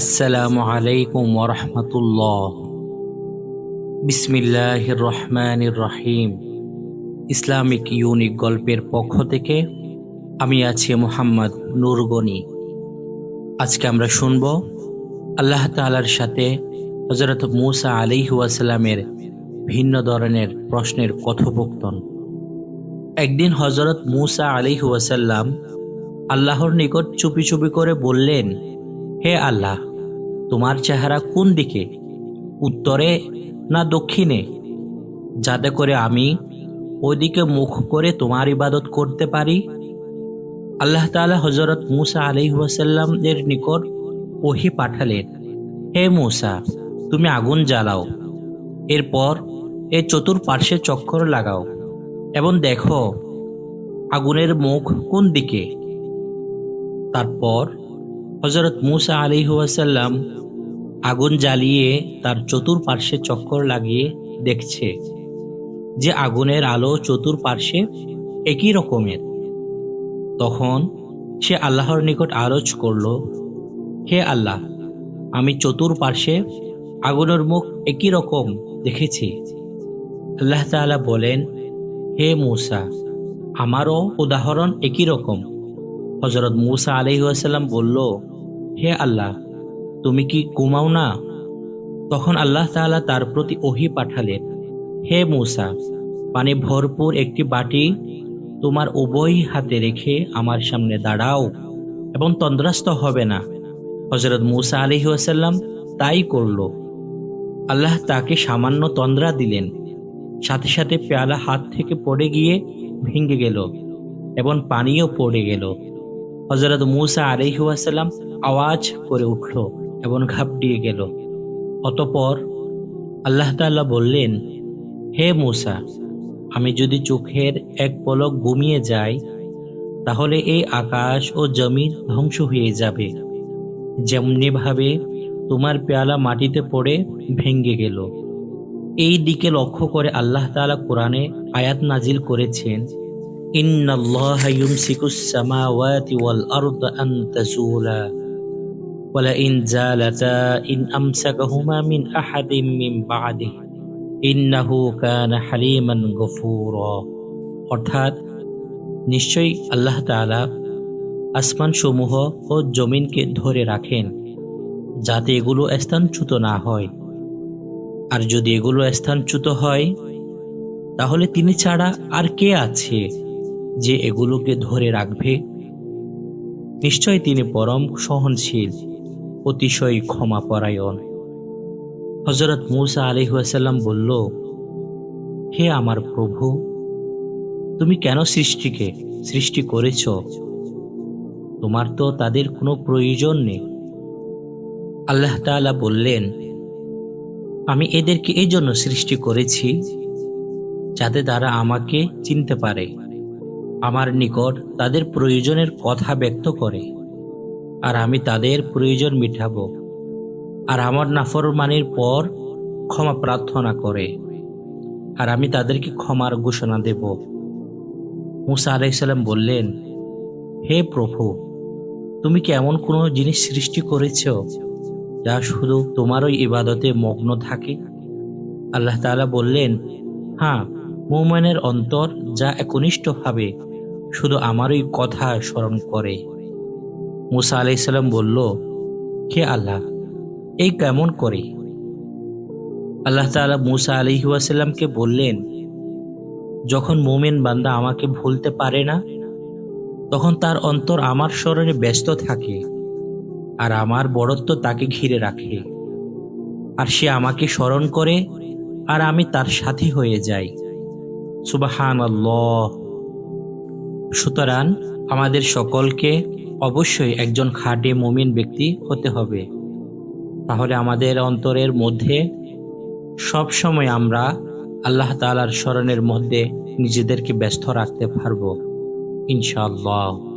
আসসালামু আলাইকুম ওরহমতুল্লাহ বিসমিল্লাহ রহমানির রহিম। ইসলামিক ইউনিক গল্পের পক্ষ থেকে আমি আছি মোহাম্মদ নুরগনি। আজকে আমরা শুনব আল্লাহ তালার সাথে হজরত মুসা আলিহাসাল্লামের ভিন্ন ধরনের প্রশ্নের কথোপকথন। একদিন হজরত মুসা আলিহাসাল্লাম আল্লাহর নিকট চুপি চুপি করে বললেন হে আল্লাহ, তোমার চেহারা কোন দিকে, উত্তরে না দক্ষিণে? যাতে করে আমি ওইদিকে মুখ করে তোমার ইবাদত করতে পারি? আল্লাহ তাআলা হজরত মুসা আলিহাসাল্লামের নিকট ওহি পাঠালেন, হে মুসা, তুমি আগুন জ্বালাও। এরপর এ চতুর্পার্শ্বে চক্কর লাগাও এবং দেখো, আগুনের মুখ কোন দিকে? তারপর হজরত মুসা আলিহাসাল্লাম আগুন জ্বালিয়ে তার চতুর্পার্শ্বে চক্কর লাগিয়ে দেখছে যে আগুনের আলো চতুর্পার্শ্বে একই রকমের। তখন সে আল্লাহর নিকট আরজ করল, হে আল্লাহ, আমি চতুর্পার্শ্বে আগুনের মুখ একই রকম দেখেছি। আল্লাহ তাআলা বলেন, হে মুসা, আমারও উদাহরণ একই রকম। হজরত মুসা আলহিহাসাল্লাম বলল হে আল্লাহ, তুমি কি ঘুমাও না? তখন আল্লাহ তাআলা তার প্রতি ওহি পাঠালেন হে মুসা, পানি ভরপুর একটি বাটি তোমার উভয় হাতে রেখে আমার সামনে দাঁড়াও এবং তন্দ্রাস্ত হবে না। হজরত মুসা আলহিহাসাল্লাম তাই করল। আল্লাহ তাকে সামান্য তন্দ্রা দিলেন, সাথে সাথে পেয়ালা হাত থেকে পড়ে গিয়ে ভেঙে গেল এবং পানিও পড়ে গেল। হজরত মুসা আলহিহাসাল্লাম আওয়াজ করে উঠল এবং ঘাবড়িয়ে গেল। অতপর আল্লাহ তাল্লাহ বললেন, হে মুসা, আমি যদি চোখের এক পলক ঘুমিয়ে যাই, তাহলে এই আকাশ ও জমিন ধ্বংস হয়ে যাবে। যেমনিভাবে তোমার পেয়ালা মাটিতে পড়ে ভেঙ্গে গেল। এই দিকে লক্ষ্য করে আল্লাহ তাআলা কোরআনে আয়াত নাজিল করেছেন। إن الله يمسك السماوات والأرض أن تزولا ولئن زالتا إن أمسكهما من أحد من بعده إنه كان حليما غفورا অর্থাৎ নিশ্চয়ই আল্লাহ তাআলা আসমান সমূহ ও জমিনকে ধরে রাখেন যাতে এগুলো স্থানচ্যুত না হয় আর যদি এগুলো স্থানচ্যুত হয় তাহলে তিনি ছাড়া আর কে আছে যে এগুলোকে ধরে রাখবে, নিশ্চয় তিনি পরম সহনশীল, অতিশয় ক্ষমাপরায়ণ। হজরত মুসা আলিহাসাল্লাম বলল, হে আমার প্রভু, তুমি কেন সৃষ্টিকে, সৃষ্টি করেছ? তোমার তো তাদের কোনো প্রয়োজন নেই। আল্লাহ তাআলা বললেন, আমি এদেরকে এই জন্য সৃষ্টি করেছি যাতে তারা আমাকে চিনতে পারে। আমার নিকট তাদের প্রয়োজনের কথা ব্যক্ত করে, আর আমি তাদের প্রয়োজন মিটাবো, আর আমার নাফরমানির পর ক্ষমা প্রার্থনা করে, আর আমি তাদেরকে ক্ষমার ঘোষণা দেব। মুসা আলাইসাল্লাম বললেন, হে প্রভু, তুমি কি এমন কোনো জিনিস সৃষ্টি করেছ যা শুধু তোমারই ইবাদতে মগ্ন থাকে? আল্লাহ তালা বললেন হ্যাঁ মোমেনের অন্তর যা একনিষ্ঠভাবে শুধু আমারই কথা স্মরণ করে। মুসা আলাইসাল্লাম বলল কে আল্লাহ, এই কেমন করে? আল্লাহ তাআলা মুসা আলিহাসাল্লামকে বললেন, যখন মোমেন বান্দা আমাকে ভুলতে পারে না, তখন তার অন্তর আমার স্মরণে ব্যস্ত থাকে আর আমার বড়ত্ব তাকে ঘিরে রাখে। আর সে আমাকে স্মরণ করে আর আমি তার সাথী হয়ে যাই। সুবাহান সুতরাং আমাদের সকলকে অবশ্যই একজন খাটে মমিন ব্যক্তি হতে হবে। তাহলে আমাদের অন্তরের মধ্যে সব সময় আমরা আল্লাহ তালার স্মরণের মধ্যে নিজেদেরকে ব্যস্ত রাখতে পারব। ইনশাআল্লাহ।